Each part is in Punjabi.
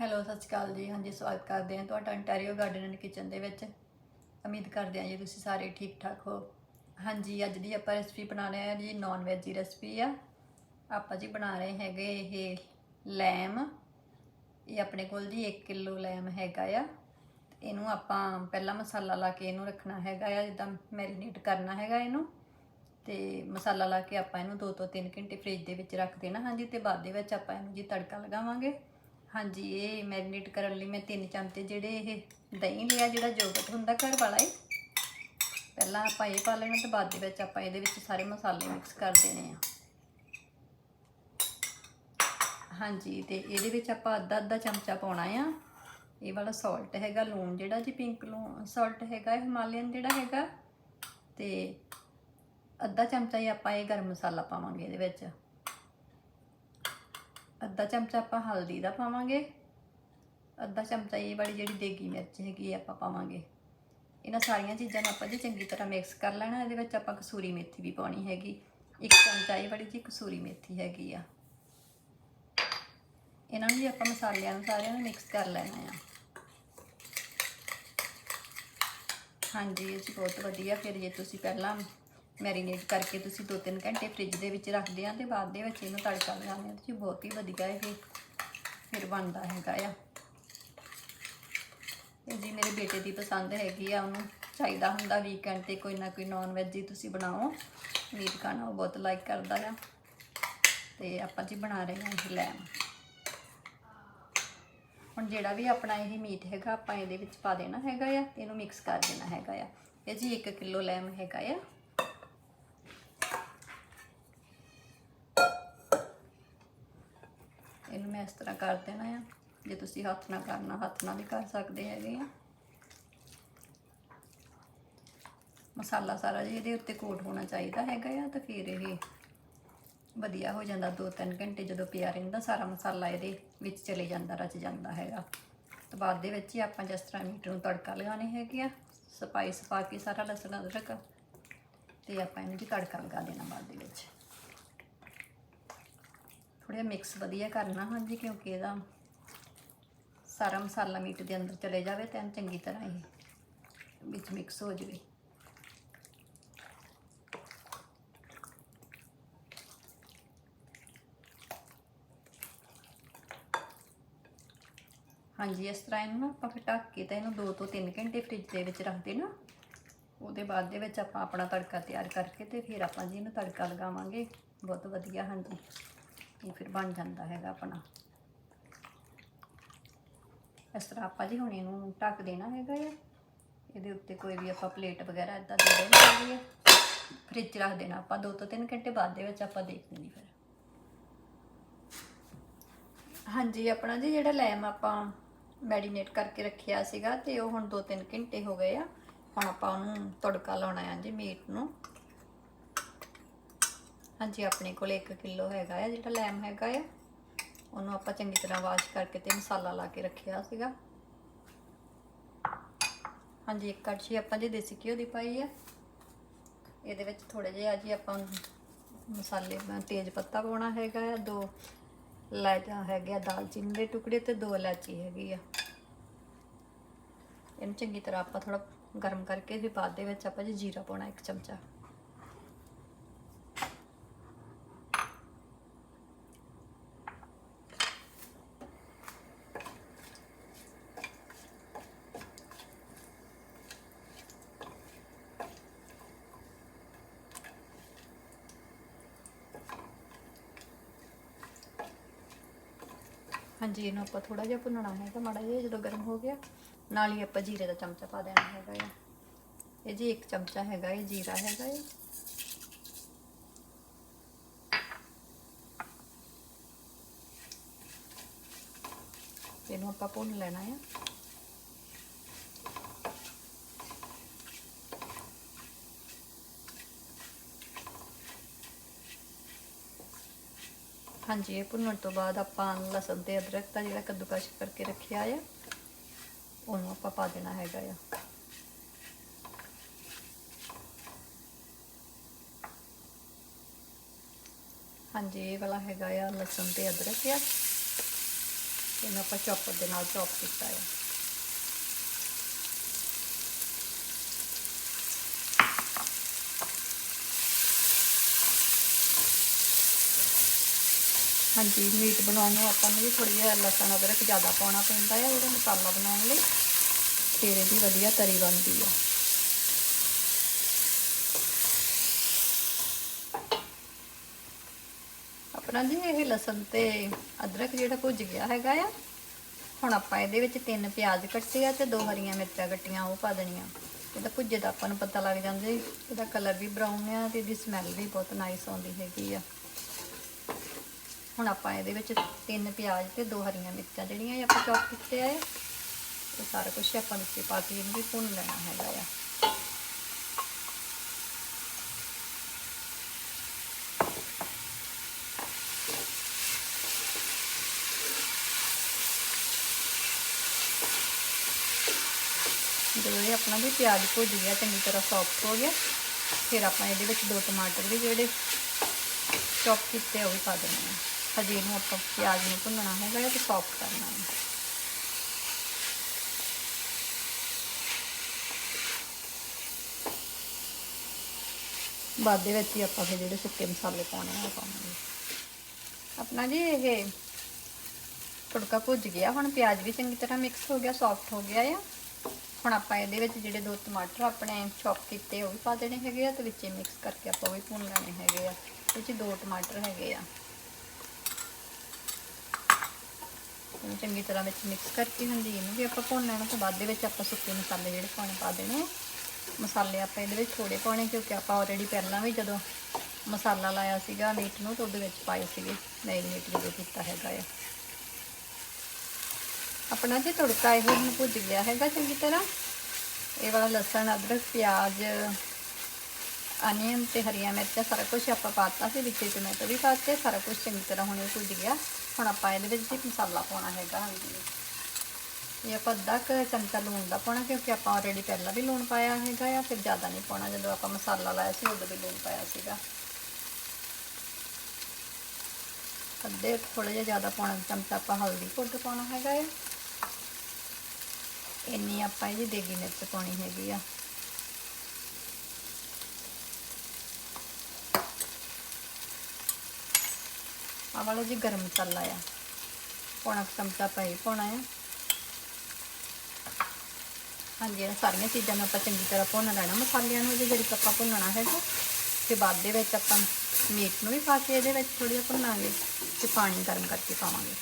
ਹੈਲੋ, ਸਤਿ ਸ਼੍ਰੀ ਅਕਾਲ ਜੀ। ਹਾਂਜੀ, ਸਵਾਗਤ ਕਰਦੇ ਹਾਂ ਤੁਹਾਡਾ ਅੰਟਾਰੀਓ ਗਾਰਡਨ ਐਂਡ ਕਿਚਨ ਦੇ ਵਿੱਚ। ਉਮੀਦ ਕਰਦੇ ਹਾਂ ਜੀ ਤੁਸੀਂ ਸਾਰੇ ਠੀਕ ਠਾਕ ਹੋ। ਹਾਂਜੀ, ਅੱਜ ਦੀ ਆਪਾਂ ਰੈਸਪੀ ਬਣਾ ਰਹੇ ਹਾਂ ਜੀ ਨਾਨ ਵੈਜ ਦੀ ਰੈਸਪੀ ਆ। ਆਪਾਂ ਜੀ ਬਣਾ ਰਹੇ ਹੈਗੇ ਇਹ ਲੈਮ। ਇਹ ਆਪਣੇ ਕੋਲ ਜੀ 1 ਕਿਲੋ ਲੈਮ ਹੈਗਾ ਆ। ਇਹਨੂੰ ਆਪਾਂ ਪਹਿਲਾਂ ਮਸਾਲਾ ਲਾ ਕੇ ਇਹਨੂੰ ਰੱਖਣਾ ਹੈਗਾ ਆ, ਜਿੱਦਾਂ ਮੈਰੀਨੇਟ ਕਰਨਾ ਹੈਗਾ ਇਹਨੂੰ। ਤੇ ਮਸਾਲਾ ਲਾ ਕੇ ਆਪਾਂ ਇਹਨੂੰ 2 ਤੋਂ 3 ਘੰਟੇ ਫ੍ਰਿਜ ਦੇ ਵਿੱਚ ਰੱਖ ਦੇਣਾ। ਹਾਂਜੀ, ਤੇ ਬਾਅਦ ਦੇ ਵਿੱਚ ਆਪਾਂ ਇਹਨੂੰ ਜੀ ਤੜਕਾ ਲਗਾਵਾਂਗੇ। ਹਾਂਜੀ, ਇਹ ਮੈਰੀਨੇਟ ਕਰਨ ਲਈ ਮੈਂ ਤਿੰਨ ਚਮਚੇ ਜਿਹੜੇ ਇਹ ਦਹੀਂ ਲਿਆ, ਜਿਹੜਾ ਯੋਗਰਟ ਹੁੰਦਾ ਘਰ ਵਾਲਾ ਹੀ। ਪਹਿਲਾਂ ਆਪਾਂ ਇਹ ਪਾ ਲੈਣਾ ਤੇ ਬਾਅਦ ਦੇ ਵਿੱਚ ਆਪਾਂ ਇਹਦੇ ਵਿੱਚ ਸਾਰੇ ਮਸਾਲੇ ਮਿਕਸ ਕਰ ਦੇਣੇ ਆ। ਹਾਂਜੀ, ਤੇ ਇਹਦੇ ਵਿੱਚ ਆਪਾਂ ਅੱਧਾ ਅੱਧਾ ਚਮਚਾ ਪਾਉਣਾ ਆ। ਇਹ ਵਾਲਾ ਸਾਲਟ ਹੈਗਾ, ਲੂਣ ਜਿਹੜਾ ਜੀ ਪਿੰਕ ਲੂਣ ਸਾਲਟ ਹੈਗਾ ਹਿਮਾਲਯਨ ਜਿਹੜਾ ਹੈਗਾ। ਤੇ ਅੱਧਾ ਚਮਚਾ ਹੀ ਆਪਾਂ ਇਹ ਗਰਮ ਮਸਾਲਾ ਪਾਵਾਂਗੇ ਇਹਦੇ ਵਿੱਚ। ਅੱਧਾ ਚਮਚਾ ਆਪਾਂ ਹਲਦੀ ਦਾ ਪਾਵਾਂਗੇ, ਅੱਧਾ ਚਮਚਾ ਇਹ ਵਾਲੀ ਜਿਹੜੀ ਦੇਗੀ ਮਿਰਚ ਹੈਗੀ ਆ ਆਪਾਂ ਪਾਵਾਂਗੇ। ਇਹਨਾਂ ਸਾਰੀਆਂ ਚੀਜ਼ਾਂ ਨੂੰ ਆਪਾਂ ਜੀ ਚੰਗੀ ਤਰ੍ਹਾਂ ਮਿਕਸ ਕਰ ਲੈਣਾ, ਇਹਦੇ ਵਿੱਚ ਆਪਾਂ ਕਸੂਰੀ ਮੇਥੀ ਵੀ ਪਾਉਣੀ ਹੈਗੀ। ਇੱਕ ਚਮਚਾ ਇਹ ਵਾਲੀ ਜੀ ਕਸੂਰੀ ਮੇਥੀ ਹੈਗੀ ਆ। ਇਹਨਾਂ ਨੂੰ ਵੀ ਆਪਾਂ ਮਸਾਲਿਆਂ ਨੂੰ ਸਾਰਿਆਂ ਨੂੰ ਮਿਕਸ ਕਰ ਲੈਣਾ ਆ। ਹਾਂਜੀ, ਇਹ ਜੀ ਬਹੁਤ ਵਧੀਆ। ਫਿਰ ਜੇ ਤੁਸੀਂ ਪਹਿਲਾਂ ਮੈਰੀਨੇਟ ਕਰਕੇ ਤੁਸੀਂ 2-3 ਘੰਟੇ ਫ੍ਰਿਜ ਦੇ ਵਿੱਚ ਰੱਖਦੇ ਆ ਤੇ ਬਾਅਦ ਦੇ ਵਿੱਚ ਇਹਨੂੰ ਤੜਕਾ ਲਗਾਉਂਦੇ ਆ। ਤੁਸੀਂ ਬਹੁਤ ਹੀ ਵਧੀਆ ਇਹ ਫਿਰ ਬਣਦਾ ਹੈਗਾ ਆ। ਇਹ ਜੀ ਮੇਰੇ ਬੇਟੇ ਦੀ ਪਸੰਦ ਹੈਗੀ ਆ, ਉਹਨੂੰ ਚਾਹੀਦਾ ਹੁੰਦਾ ਵੀਕਐਂਡ ਤੇ ਕੋਈ ਨਾ ਕੋਈ ਨਾਨ ਵੈਜ ਹੀ ਤੁਸੀਂ ਬਣਾਓ। ਮੀਟ ਖਾਣਾ ਉਹ ਬਹੁਤ ਲਾਈਕ ਕਰਦਾ ਆ। ਤੇ ਆਪਾਂ ਜੀ ਬਣਾ ਰਹੇ ਹਾਂ ਇਹ ਲੈਮ। ਹੁਣ ਜਿਹੜਾ ਵੀ ਆਪਣਾ ਇਹ ਮੀਟ ਹੈਗਾ, ਆਪਾਂ ਇਹਦੇ ਵਿੱਚ ਪਾ ਦੇਣਾ ਹੈਗਾ ਆ ਤੇ ਇਹਨੂੰ ਮਿਕਸ ਕਰ ਦੇਣਾ ਹੈਗਾ ਆ। ਇਹ ਜੀ 1 ਕਿਲੋ ਲੈਮ ਹੈਗਾ ਆ। ਮੈਂ ਇਸ ਤਰ੍ਹਾਂ ਕਰ ਦੇਣਾ ਆ। ਜੇ ਤੁਸੀਂ ਹੱਥ ਨਾਲ ਕਰਨਾ, ਹੱਥ ਨਾਲ ਵੀ ਕਰ ਸਕਦੇ ਹੈਗੇ ਆ। ਮਸਾਲਾ ਸਾਰਾ ਜੀ ਇਹਦੇ ਉੱਤੇ ਕੋਟ ਹੋਣਾ ਚਾਹੀਦਾ ਹੈਗਾ ਆ, ਤਾਂ ਫਿਰ ਇਹ ਵਧੀਆ ਹੋ ਜਾਂਦਾ। 2-3 ਘੰਟੇ ਜਦੋਂ ਪਿਆ ਰਹਿੰਦਾ, ਸਾਰਾ ਮਸਾਲਾ ਇਹਦੇ ਵਿੱਚ ਚਲੇ ਜਾਂਦਾ, ਰਚ ਜਾਂਦਾ ਹੈਗਾ। ਤਾਂ ਬਾਅਦ ਦੇ ਵਿੱਚ ਹੀ ਆਪਾਂ ਜਿਸ ਤਰ੍ਹਾਂ ਮੀਟ ਨੂੰ ਤੜਕਾ ਲਗਾਉਣੇ ਹੈਗੇ ਆ, ਸਪਾਈਸ ਪਾ ਕੇ ਸਾਰਾ ਲਸਣ ਅਦਰਕ ਤੇ ਆਪਾਂ ਇਹਨੂੰ ਜੀ ਤੜਕਾ ਲਗਾ ਦੇਣਾ ਬਾਅਦ ਦੇ ਵਿੱਚ। ਥੋੜਾ ਮਿਕਸ ਵਧੀਆ ਕਰਨਾ ਹਾਂਜੀ, ਕਿਉਂਕਿ ਇਹਦਾ ਸਾਰਾ ਮਸਾਲਾ ਮੀਟ ਦੇ ਅੰਦਰ ਚਲੇ ਜਾਵੇ ਤਾਂ ਚੰਗੀ ਤਰ੍ਹਾਂ ਇਹ ਵਿੱਚ ਮਿਕਸ ਹੋ ਜਾਵੇ। ਹਾਂਜੀ, ਇਸ ਤਰ੍ਹਾਂ ਇਹਨੂੰ ਨਾ ਆਪਾਂ ਫਿਰ ਢੱਕ ਕੇ ਤਾਂ ਇਹਨੂੰ 2 ਤੋਂ 3 ਘੰਟੇ ਫ੍ਰਿਜ ਦੇ ਵਿੱਚ ਰੱਖ ਦੇਣਾ ਉਹਦੇ ਬਾਅਦ ਦੇ ਵਿੱਚ ਆਪਾਂ ਆਪਣਾ ਤੜਕਾ ਤਿਆਰ ਕਰਕੇ ਤੇ ਫਿਰ ਆਪਾਂ ਜੀ ਇਹਨੂੰ ਤੜਕਾ ਲਗਾਵਾਂਗੇ। ਬਹੁਤ ਵਧੀਆ, ਹਾਂਜੀ। ਇਹ ਫਿਰ ਬਣ ਜਾਂਦਾ ਹੈਗਾ ਆਪਣਾ। ਇਸ ਤਰ੍ਹਾਂ ਆਪਾਂ ਜੀ ਹੁਣ ਇਹਨੂੰ ਢੱਕ ਦੇਣਾ ਹੈਗਾ ਆ। ਇਹਦੇ ਉੱਤੇ ਕੋਈ ਵੀ ਆਪਾਂ ਪਲੇਟ ਵਗੈਰਾ ਇਦਾਂ ਦੇ ਦੇਣੀ ਹੈਗੀ ਆ। ਫ੍ਰਿਜ ਰੱਖ ਦੇਣਾ ਆਪਾਂ 2 ਤੋਂ 3 ਘੰਟੇ ਬਾਅਦ ਦੇ ਵਿੱਚ ਆਪਾਂ ਦੇਖ ਲੈਣੀ ਫਿਰ। ਹਾਂਜੀ, ਆਪਣਾ ਜੀ ਜਿਹੜਾ ਲੈਮ ਆਪਾਂ ਮੈਰੀਨੇਟ ਕਰਕੇ ਰੱਖਿਆ ਸੀਗਾ ਤੇ ਉਹ ਹੁਣ 2-3 ਘੰਟੇ ਹੋ ਗਏ ਆ। ਹੁਣ ਆਪਾਂ ਉਹਨੂੰ ਤੜਕਾ ਲਾਉਣਾ ਆ ਜੀ ਮੀਟ ਨੂੰ। ਹਾਂਜੀ, ਆਪਣੇ ਕੋਲ 1 ਕਿਲੋ ਹੈਗਾ ਆ, ਜਿਹੜਾ ਲੈਮ ਹੈਗਾ ਆ। ਉਹਨੂੰ ਆਪਾਂ ਚੰਗੀ ਤਰ੍ਹਾਂ ਵਾਸ਼ ਕਰਕੇ ਤੇ ਮਸਾਲਾ ਲਾ ਕੇ ਰੱਖਿਆ ਸੀਗਾ। ਹਾਂਜੀ, ਇੱਕ ਕੜਛੀ ਆਪਾਂ ਜੀ ਦੇਸੀ ਘਿਓ ਦੀ ਪਾਈ ਆ। ਇਹਦੇ ਵਿੱਚ ਥੋੜੇ ਜਿਹਾ ਜੀ ਆਪਾਂ ਮਸਾਲੇ ਤੇਜ ਪੱਤਾ ਪਾਉਣਾ ਹੈਗਾ ਆ, ਦੋ ਇਲਾਇਆ ਹੈਗੇ ਆ ਦਾਲਚੀਨੀ ਦੇ ਟੁਕੜੇ ਤੇ ਦੋ ਇਲਾਚੀ ਹੈਗੀ ਆ। ਇਹਨੂੰ ਚੰਗੀ ਤਰ੍ਹਾਂ ਆਪਾਂ ਥੋੜਾ ਗਰਮ ਕਰਕੇ ਵੀ ਬਾਅਦ ਦੇ ਵਿੱਚ ਆਪਾਂ ਜੀ ਜੀਰਾ ਪਾਉਣਾ ਇੱਕ ਚਮਚਾ। ਹਾਂਜੀ, ਇਹਨੂੰ ਆਪਾਂ ਥੋੜਾ ਜਿਹਾ ਭੁੰਨਣਾ ਹੈਗਾ ਮਾੜਾ ਜਿਹਾ, ਜਦੋਂ ਗਰਮ ਹੋ ਗਿਆ। ਨਾਲ ਹੀ ਆਪਾਂ ਜੀਰੇ ਦਾ ਚਮਚਾ ਪਾ ਦੇਣਾ ਹੈਗਾ ਆ। ਇਹ ਜੀ ਇੱਕ ਚਮਚਾ ਹੈਗਾ ਇਹ, ਜੀਰਾ ਹੈਗਾ ਇਹ। ਇਹਨੂੰ ਆਪਾਂ ਭੁੰਨ ਲੈਣਾ ਆ। ਹਾਂਜੀ, ਇਹ ਭੁੰਨਣ ਤੋਂ ਬਾਅਦ ਆਪਾਂ ਲਸਣ ਤੇ ਅਦਰਕ ਦਾ ਜਿਹੜਾ ਕੱਦੂਕਸ਼ ਕਰਕੇ ਰੱਖਿਆ ਆ, ਉਹਨੂੰ ਆਪਾਂ ਪਾ ਦੇਣਾ ਹੈਗਾ ਆ। ਹਾਂਜੀ, ਇਹ ਵਾਲਾ ਹੈਗਾ ਆ ਲਸਣ ਤੇ ਅਦਰਕ ਆ। ਇਹਨੂੰ ਆਪਾਂ ਚੌਪਰ ਦੇ ਨਾਲ ਚੌਪ ਕੀਤਾ ਆ। ਹਾਂਜੀ, ਮੀਟ ਬਣਾਉਣ ਨੂੰ ਆਪਾਂ ਨੂੰ ਵੀ ਥੋੜੀ ਜਿਹਾ ਲਸਣ ਅਦਰਕ ਜ਼ਿਆਦਾ ਪਾਉਣਾ ਪੈਂਦਾ ਹੈ ਇਹਦਾ ਮਸਾਲਾ ਬਣਾਉਣ ਲਈ। ਫਿਰ ਇਹਦੀ ਵਧੀਆ ਤਰੀ ਬਣਦੀ ਆ। ਆਪਣਾ ਜੀ ਇਹ ਲਸਣ ਤੇ ਅਦਰਕ ਜਿਹੜਾ ਭੁੱਜ ਗਿਆ ਹੈਗਾ ਆ, ਹੁਣ ਆਪਾਂ ਇਹਦੇ ਵਿੱਚ ਤਿੰਨ ਪਿਆਜ਼ ਕੱਟੇ ਆ ਤੇ ਦੋ ਹਰੀਆਂ ਮਿਰਚਾਂ ਕੱਟੀਆਂ, ਉਹ ਪਾ ਦੇਣੀਆਂ। ਇਹਦਾ ਭੁੱਜੇ ਦਾ ਆਪਾਂ ਨੂੰ ਪਤਾ ਲੱਗ ਜਾਂਦਾ ਇਹਦਾ ਕਲਰ ਵੀ ਬਰਾਊਨ ਆ ਤੇ ਇਹਦੀ ਸਮੈਲ ਵੀ ਬਹੁਤ ਨਾਈਸ ਆਉਂਦੀ ਹੈਗੀ ਆ। ਹੁਣ ਆਪਾਂ ਇਹਦੇ ਵਿੱਚ ਤਿੰਨ ਪਿਆਜ਼ ਤੇ ਦੋ ਹਰੀਆਂ ਮਿਰਚਾਂ ਜਿਹੜੀਆਂ ਇਹ ਆਪਾਂ ਚੌਪ ਕੀਤੇ ਆ ਇਹ। ਸਾਰਾ ਕੁਝ ਆਪਾਂ ਵਿੱਚ ਪਾ ਕੇ ਇਹਨੂੰ ਵੀ ਭੁੰਨ ਲੈਣਾ ਹੈਗਾ ਆ। ਜਦੋਂ ਇਹ ਆਪਣਾ ਵੀ ਪਿਆਜ਼ ਭੁੱਜ ਗਿਆ ਚੰਗੀ ਤਰ੍ਹਾਂ ਸੌਫਟ ਹੋ ਗਿਆ, ਫਿਰ ਆਪਾਂ ਇਹਦੇ ਵਿੱਚ ਦੋ ਟਮਾਟਰ ਵੀ ਜਿਹੜੇ ਚੌਪ ਕੀਤੇ ਉਹ ਵੀ ਪਾ ਦੇਣੇ ਆ। ਹਜੇ ਇਹਨੂੰ ਆਪਾਂ ਪਿਆਜ਼ ਨੂੰ ਭੁੰਨਣਾ ਹੈਗਾ ਤੇ ਸੌਫਟ ਕਰਨਾ ਹੈ। ਬਾਅਦ ਦੇ ਵਿੱਚ ਹੀ ਆਪਾਂ ਫਿਰ ਜਿਹੜੇ ਸੁੱਕੇ ਮਸਾਲੇ ਪਾਉਣੇ ਆ ਪਾਵਾਂਗੇ। ਆਪਣਾ ਜੀ ਇਹ ਤੜਕਾ ਭੁੱਜ ਗਿਆ, ਹੁਣ ਪਿਆਜ਼ ਵੀ ਚੰਗੀ ਤਰ੍ਹਾਂ ਮਿਕਸ ਹੋ ਗਿਆ ਸੌਫਟ ਹੋ ਗਿਆ ਆ। ਹੁਣ ਆਪਾਂ ਇਹਦੇ ਵਿੱਚ ਜਿਹੜੇ ਦੋ ਟਮਾਟਰ ਆਪਣੇ ਚੌਪ ਕੀਤੇ ਉਹ ਵੀ ਪਾ ਦੇਣੇ ਹੈਗੇ ਆ ਤੇ ਵਿੱਚੇ ਮਿਕਸ ਕਰਕੇ ਆਪਾਂ ਉਹ ਵੀ ਭੁੰਨ ਲੈਣੇ ਹੈਗੇ ਆ। ਵਿੱਚ ਦੋ ਟਮਾਟਰ ਹੈਗੇ ਆ। ਇਹਨੂੰ ਚੰਗੀ ਤਰ੍ਹਾਂ ਵਿੱਚ ਮਿਕਸ ਕਰਕੇ ਹਾਂਜੀ, ਇਹਨੂੰ ਵੀ ਆਪਾਂ ਭੁੰਨ ਲੈਣਾ ਤੇ ਬਾਅਦ ਦੇ ਵਿੱਚ ਆਪਾਂ ਸੁੱਕੇ ਮਸਾਲੇ ਜਿਹੜੇ ਪਾਉਣੇ ਪਾ ਦੇਣੇ ਆ। ਮਸਾਲੇ ਆਪਾਂ ਇਹਦੇ ਵਿੱਚ ਥੋੜੇ ਪਾਉਣੇ, ਕਿਉਂਕਿ ਆਪਾਂ ਆਲਰੇਡੀ ਪਹਿਲਾਂ ਵੀ ਜਦੋਂ ਮਸਾਲਾ ਲਾਇਆ ਸੀਗਾ ਮੀਟ ਨੂੰ, ਤਾਂ ਉਹਦੇ ਵਿੱਚ ਪਾਏ ਸੀਗੇ ਮੈਰੀਨੇਟ ਜਦੋਂ ਕੀਤਾ ਹੈਗਾ ਆ। ਆਪਣਾ ਜੀ ਤੜਕਾ ਇਹ ਹੁਣ ਭੁੱਜ ਗਿਆ ਹੈਗਾ ਚੰਗੀ ਤਰ੍ਹਾਂ, ਇਹ ਵਾਲਾ ਲਸਣ, ਅਦਰਕ, ਪਿਆਜ਼ ਅਨੀਅਨ ਤੇ ਹਰੀਆਂ ਮਿਰਚਾਂ ਸਾਰਾ ਕੁਝ ਆਪਾਂ ਪਾਤਾ ਸੀ ਵਿੱਚ ਟਮਾਟੋ ਵੀ ਪਾਤੇ ਸਾਰਾ ਕੁਝ ਚੰਗੀ ਤਰ੍ਹਾਂ ਹੁਣ ਇਹ ਭੁੱਜ ਗਿਆ ਹੁਣ ਆਪਾਂ ਇਹਦੇ ਵਿੱਚ ਜੀ ਮਸਾਲਾ ਪਾਉਣਾ ਹੈਗਾ ਹਾਂਜੀ ਇਹ ਆਪਾਂ ਅੱਧਾ ਕੁ ਚਮਚਾ ਲੂਣ ਦਾ ਪਾਉਣਾ ਕਿਉਂਕਿ ਆਪਾਂ ਆਲਰੇਡੀ ਪਹਿਲਾਂ ਵੀ ਲੂਣ ਪਾਇਆ ਹੈਗਾ ਆ ਫਿਰ ਜ਼ਿਆਦਾ ਨਹੀਂ ਪਾਉਣਾ ਜਦੋਂ ਆਪਾਂ ਮਸਾਲਾ ਲਾਇਆ ਸੀ ਉਦੋਂ ਵੀ ਲੂਣ ਪਾਇਆ ਸੀਗਾ ਅੱਧੇ ਥੋੜਾ ਜਿਹਾ ਜ਼ਿਆਦਾ ਪਾਉਣਾ ਚਮਚਾ ਆਪਾਂ ਹਲਦੀ ਪਾਊਡਰ ਪਾਉਣਾ ਹੈਗਾ ਆ ਇੰਨੀ ਆਪਾਂ ਇਹਦੀ ਦੇਗੀ ਮਿਰਚ ਪਾਉਣੀ ਹੈਗੀ ਆ ਆ ਵਾਲਾ ਜੀ ਗਰਮ ਮਸਾਲਾ ਆ। ਪੌਣਾ ਚਮਚਾ ਪਾਈ ਪਾਉਣਾ ਆ। ਹਾਂਜੀ, ਇਹ ਸਾਰੀਆਂ ਚੀਜ਼ਾਂ ਨੂੰ ਆਪਾਂ ਚੰਗੀ ਤਰ੍ਹਾਂ ਭੁੰਨ ਲੈਣਾ। ਮਸਾਲਿਆਂ ਨੂੰ ਜਿਹੜੀ ਆਪਾਂ ਭੁੰਨਣਾ ਹੈਗਾ, ਤੇ ਬਾਅਦ ਦੇ ਵਿੱਚ ਆਪਾਂ ਮੀਟ ਨੂੰ ਵੀ ਪਾ ਕੇ ਇਹਦੇ ਵਿੱਚ ਥੋੜੀ ਜਿਹਾ ਭੁੰਨਾਂਗੇ ਤੇ ਪਾਣੀ ਗਰਮ ਕਰਕੇ ਪਾਵਾਂਗੇ।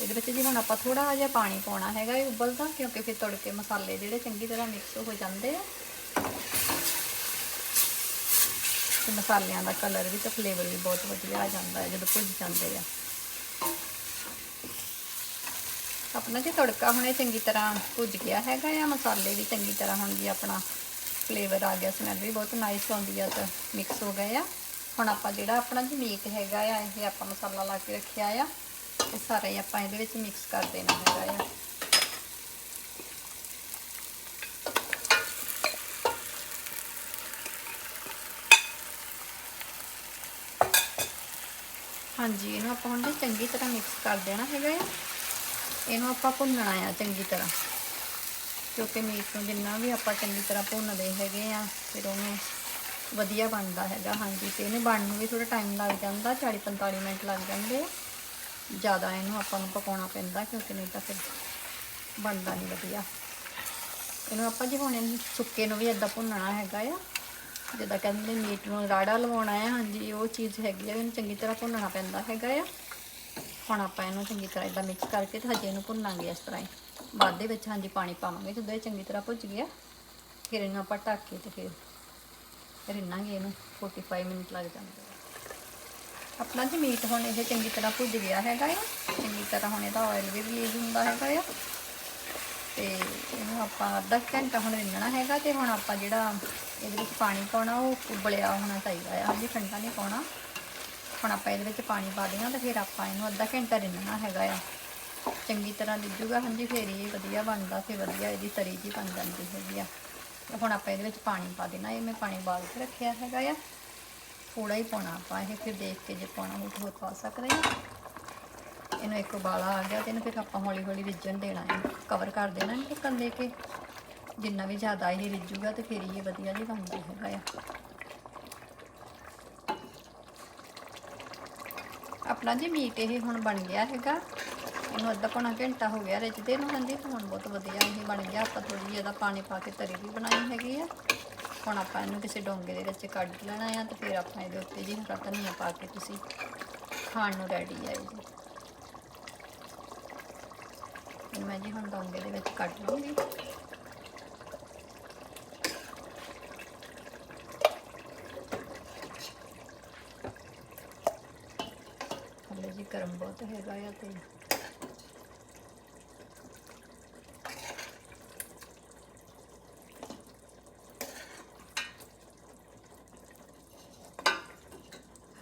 ਇਹਦੇ ਵਿੱਚ ਜੀ ਹੁਣ ਆਪਾਂ ਥੋੜਾ ਜਿਹਾ ਪਾਣੀ ਪਾਉਣਾ ਹੈਗਾ ਇਹ ਉਬਲਦਾ, ਕਿਉਂਕਿ ਫਿਰ ਤੜਕੇ ਮਸਾਲੇ ਜਿਹੜੇ ਚੰਗੀ ਤਰ੍ਹਾਂ ਮਿਕਸ ਹੋ ਜਾਂਦੇ ਆ ਤੇ ਮਸਾਲਿਆਂ ਦਾ ਕਲਰ ਵੀ ਤੇ ਫਲੇਵਰ ਵੀ ਬਹੁਤ ਵਧੀਆ ਆ ਜਾਂਦਾ ਹੈ, ਜਦੋਂ ਭੁੱਜ ਜਾਂਦੇ ਆ। ਆਪਣਾ ਜੀ ਤੜਕਾ ਹੁਣੇ ਚੰਗੀ ਤਰ੍ਹਾਂ ਭੁੱਜ ਗਿਆ ਹੈਗਾ ਆ ਮਸਾਲੇ ਵੀ ਚੰਗੀ ਤਰ੍ਹਾਂ ਹੁਣ ਜੀ ਆਪਣਾ ਫਲੇਵਰ ਆ ਗਿਆ ਸਮੈਲ ਵੀ ਬਹੁਤ ਨਾਈਸ ਆਉਂਦੀ ਆ ਤਾਂ ਮਿਕਸ ਹੋ ਗਏ ਆ। ਹੁਣ ਆਪਾਂ ਜਿਹੜਾ ਆਪਣਾ ਜੀ ਮੀਟ ਹੈਗਾ ਆ, ਇਹ ਆਪਾਂ ਮਸਾਲਾ ਲਾ ਕੇ ਰੱਖਿਆ ਆ, ਇਹ ਸਾਰਾ ਹੀ ਆਪਾਂ ਇਹਦੇ ਵਿੱਚ ਮਿਕਸ ਕਰ ਦੇਣਾ ਹੈਗਾ ਆ। ਹਾਂਜੀ, ਇਹਨੂੰ ਆਪਾਂ ਹੁਣ ਜੀ ਚੰਗੀ ਤਰ੍ਹਾਂ ਮਿਕਸ ਕਰ ਦੇਣਾ ਹੈਗਾ ਆ। ਇਹਨੂੰ ਆਪਾਂ ਭੁੰਨਣਾ ਆ ਚੰਗੀ ਤਰ੍ਹਾਂ। ਕਿਉਂਕਿ ਮੀਟ ਨੂੰ ਜਿੰਨਾ ਵੀ ਆਪਾਂ ਚੰਗੀ ਤਰ੍ਹਾਂ ਭੁੰਨਦੇ ਹੈਗੇ ਆ, ਫਿਰ ਉਹਨੂੰ ਵਧੀਆ ਬਣਦਾ ਹੈਗਾ। ਹਾਂਜੀ, ਤੇ ਇਹਨੂੰ ਬਣਨ ਨੂੰ ਵੀ ਥੋੜਾ ਟਾਈਮ ਲੱਗ ਜਾਂਦਾ 40 45 ਮਿੰਟ ਲੱਗ ਜਾਂਦੇ ਆ। ਜ਼ਿਆਦਾ ਇਹਨੂੰ ਆਪਾਂ ਨੂੰ ਪਕਾਉਣਾ ਪੈਂਦਾ, ਕਿਉਂਕਿ ਨਹੀਂ ਤਾਂ ਫਿਰ ਬਣਦਾ ਨਹੀਂ ਵਧੀਆ। ਇਹਨੂੰ ਆਪਾਂ ਜੀ ਹੁਣ ਸੁੱਕੇ ਨੂੰ ਵੀ ਇਦਾਂ ਭੁੰਨਣਾ ਹੈਗਾ ਆ ਜਿੱਦਾਂ ਕਹਿੰਦੇ ਮੀਟ ਨੂੰ ਰਾੜਾ ਲਵਾਉਣਾ ਹੈ, ਹਾਂਜੀ, ਉਹ ਚੀਜ਼ ਹੈਗੀ ਆ, ਇਹਨੂੰ ਚੰਗੀ ਤਰ੍ਹਾਂ ਭੁੰਨਣਾ ਪੈਂਦਾ ਹੈਗਾ ਆ। ਹੁਣ ਆਪਾਂ ਇਹਨੂੰ ਚੰਗੀ ਤਰ੍ਹਾਂ ਇਦਾਂ ਮਿਕਸ ਕਰਕੇ ਤੇ ਹਜੇ ਇਹਨੂੰ ਭੁੰਨਾਂਗੇ ਇਸ ਤਰ੍ਹਾਂ ਹੀ। ਬਾਅਦ ਦੇ ਵਿੱਚ ਹਾਂਜੀ ਪਾਣੀ ਪਾਵਾਂਗੇ, ਜਦੋਂ ਇਹ ਚੰਗੀ ਤਰ੍ਹਾਂ ਭੁੱਜ ਗਿਆ, ਫਿਰ ਇਹਨੂੰ ਆਪਾਂ ਢੱਕ ਕੇ ਤੇ ਫਿਰ ਰਿੰਨਾਂਗੇ ਇਹਨੂੰ 45 ਮਿੰਟ ਲੱਗ ਜਾਂਦੇ ਆ। ਆਪਣਾ ਜੀ ਮੀਟ ਹੁਣ ਇਹ ਚੰਗੀ ਤਰ੍ਹਾਂ ਭੁੱਜ ਗਿਆ ਹੈਗਾ ਆ, ਚੰਗੀ ਤਰ੍ਹਾਂ ਹੁਣ ਇਹਦਾ ਆਇਲ ਵੀ ਰਿਲੀਜ਼ ਹੁੰਦਾ ਹੈਗਾ ਆ। ਤੇ ਇਹਨੂੰ ਆਪਾਂ ਅੱਧਾ ਘੰਟਾ ਹੁਣ ਰਿੰਨਣਾ ਹੈਗਾ ਤੇ ਹੁਣ ਆਪਾਂ ਜਿਹੜਾ ਇਹਦੇ ਵਿੱਚ ਪਾਣੀ ਪਾਉਣਾ, ਉਹ ਉਬਲਿਆ ਹੋਣਾ ਚਾਹੀਦਾ ਆ। ਹਾਂਜੀ ਠੰਡਾ ਨਹੀਂ ਪਾਉਣਾ। ਹੁਣ ਆਪਾਂ ਇਹਦੇ ਵਿੱਚ ਪਾਣੀ ਪਾ ਦੇਣਾ ਤੇ ਫਿਰ ਆਪਾਂ ਇਹਨੂੰ ਅੱਧਾ ਘੰਟਾ ਰਿੰਨਣਾ ਹੈਗਾ ਆ। ਚੰਗੀ ਤਰ੍ਹਾਂ ਰਿੱਝੂਗਾ, ਹਾਂਜੀ, ਫਿਰ ਇਹ ਵਧੀਆ ਬਣਦਾ ਤੇ ਵਧੀਆ ਇਹਦੀ ਤਰੀ ਜੀ ਬਣ ਜਾਂਦੀ ਹੈਗੀ ਆ। ਤੇ ਹੁਣ ਆਪਾਂ ਇਹਦੇ ਵਿੱਚ ਪਾਣੀ ਪਾ ਦੇਣਾ, ਇਹ ਮੈਂ ਪਾਣੀ ਬਾਲ ਕੇ ਰੱਖਿਆ ਹੈਗਾ ਆ। ਥੋੜਾ ਹੀ ਪਾਉਣਾ ਆਪਾਂ, ਇਹ ਫਿਰ ਦੇਖ ਕੇ ਜੇ ਪਾਉਣਾ ਹੋਵੇ ਤਾਂ ਪਾ ਸਕਦੇ ਹਾਂ ਇਹਨੂੰ ਇੱਕ ਉਬਾਲਾ ਆ ਗਿਆ ਤੇ ਇਹਨੂੰ ਫਿਰ ਆਪਾਂ ਹੌਲੀ ਹੌਲੀ ਰਿੱਝਣ ਦੇਣਾ ਹੈ। ਕਵਰ ਕਰ ਦੇਣਾ ਇਹਨੂੰ ਢੱਕਣ ਦੇ ਕੇ। ਜਿੰਨਾ ਵੀ ਜ਼ਿਆਦਾ ਇਹ ਰਿੱਝੂਗਾ ਤੇ ਫਿਰ ਇਹ ਵਧੀਆ ਜੀ ਬਣਦੀ ਹੈਗਾ ਆ। ਆਪਣਾ ਜੀ ਮੀਟ ਇਹ ਹੁਣ ਬਣ ਗਿਆ ਹੈਗਾ। ਇਹਨੂੰ ਅੱਧਾ ਪੌਣਾ ਘੰਟਾ ਹੋ ਗਿਆ ਰਿੱਝਦੇ ਨੂੰ ਹਾਂਜੀ ਹੁਣ ਬਹੁਤ ਵਧੀਆ ਇਹ ਬਣ ਗਿਆ। ਆਪਾਂ ਥੋੜੀ ਜਿਹੀ ਇਹਦਾ ਪਾਣੀ ਪਾ ਕੇ ਤਰੀ ਵੀ ਬਣਾਈ ਹੈਗੀ ਆ। ਹੁਣ ਆਪਾਂ ਇਹਨੂੰ ਕਿਸੇ ਡੋਂਗੇ ਦੇ ਵਿੱਚ ਕੱਢ ਲੈਣਾ ਆ ਤੇ ਫਿਰ ਆਪਾਂ ਇਹਦੇ ਉੱਤੇ ਜੀ ਹਰਾ ਧਨੀਆ ਪਾ ਕੇ ਤੁਸੀਂ ਖਾਣ ਨੂੰ ਰੈਡੀ ਆ ਜੀ ਇਹਨੂੰ ਮੈਂ ਜੀ ਹੁਣ ਡੋਂਗੇ ਦੇ ਵਿੱਚ ਕੱਢ ਲਵਾਂਗੀ ਹਲੇ ਜੀ ਗਰਮ ਬਹੁਤ ਹੈਗਾ ਆ ਤੇ।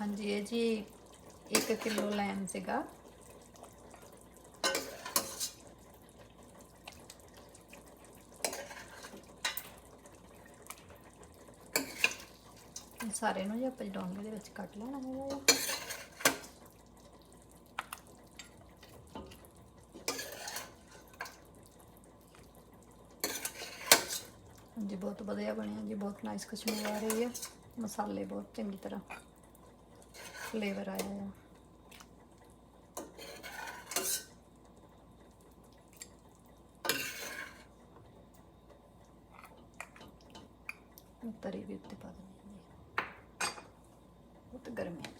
ਹਾਂਜੀ, ਇਹ ਜੀ 1 ਕਿਲੋ ਲੈਮ ਸੀਗਾ। ਸਾਰੇ ਨੂੰ ਜੀ ਆਪਾਂ ਡੋਂਗੇ ਦੇ ਵਿੱਚ ਕੱਟ ਲੈਣਾ ਹੈਗਾ ਜੀ ਬਹੁਤ ਵਧੀਆ ਬਣਿਆ ਜੀ, ਬਹੁਤ ਨਾਈਸ ਖੁਸ਼ਬੂ ਆ ਰਹੀ ਹੈ ਮਸਾਲੇ ਬਹੁਤ ਚੰਗੀ ਤਰ੍ਹਾਂ ਫਲੇਵਰ ਆਇਆ ਹੈ ਹੁਣ ਤਰੀ ਵੀ ਉੱਤੇ ਪਾ ਦਿੰਦੀ ਹਾਂ ਜੀ ਬਹੁਤ ਗਰਮ ਹੈ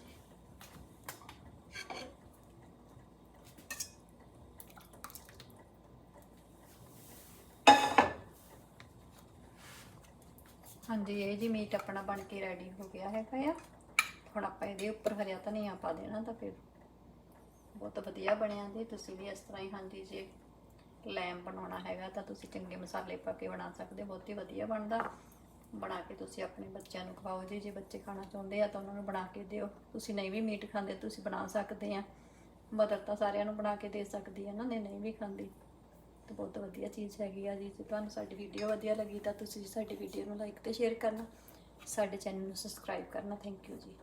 ਹਾਂਜੀ, ਇਹ ਜੀ ਮੀਟ ਆਪਣਾ ਬਣ ਕੇ ਰੈਡੀ ਹੋ ਗਿਆ ਹੈਗਾ ਆ। ਹੁਣ ਆਪਾਂ ਇਹਦੇ ਉੱਪਰ ਹਰਿਆ ਧਨੀਆ ਪਾ ਦੇਣਾ ਤਾਂ ਫਿਰ ਬਹੁਤ ਵਧੀਆ ਬਣਿਆ ਜੀ। ਤੁਸੀਂ ਵੀ ਇਸ ਤਰ੍ਹਾਂ ਹੀ ਹਾਂਜੀ ਜੇ ਲੈਮ ਬਣਾਉਣਾ ਹੈਗਾ ਤਾਂ ਤੁਸੀਂ ਚੰਗੇ ਮਸਾਲੇ ਪਾ ਕੇ ਬਣਾ ਸਕਦੇ ਹੋ, ਬਹੁਤ ਹੀ ਵਧੀਆ ਬਣਦਾ। ਬਣਾ ਕੇ ਤੁਸੀਂ ਆਪਣੇ ਬੱਚਿਆਂ ਨੂੰ ਖਵਾਓ। ਜੀ, ਜੇ ਬੱਚੇ ਖਾਣਾ ਚਾਹੁੰਦੇ ਆ ਤਾਂ ਉਹਨਾਂ ਨੂੰ ਬਣਾ ਕੇ ਦਿਓ। ਤੁਸੀਂ ਨਹੀਂ ਵੀ ਮੀਟ ਖਾਂਦੇ, ਤੁਸੀਂ ਬਣਾ ਸਕਦੇ ਆ। ਮਦਰ ਤਾਂ ਸਾਰਿਆਂ ਨੂੰ ਬਣਾ ਕੇ ਦੇ ਸਕਦੀ ਹੈ ਨਾ ਨੇ ਨਹੀਂ ਵੀ ਖਾਂਦੀ। ਤਾਂ ਬਹੁਤ ਵਧੀਆ ਚੀਜ਼ ਹੈਗੀ ਆ ਜੀ। ਜੇ ਤੁਹਾਨੂੰ ਸਾਡੀ ਵੀਡੀਓ ਵਧੀਆ ਲੱਗੀ ਤਾਂ ਤੁਸੀਂ ਸਾਡੀ ਵੀਡੀਓ ਨੂੰ ਲਾਈਕ ਤੇ ਸ਼ੇਅਰ ਕਰਨਾ। ਸਾਡੇ ਚੈਨਲ ਨੂੰ ਸਬਸਕ੍ਰਾਈਬ ਕਰਨਾ। ਥੈਂਕ ਯੂ ਜੀ।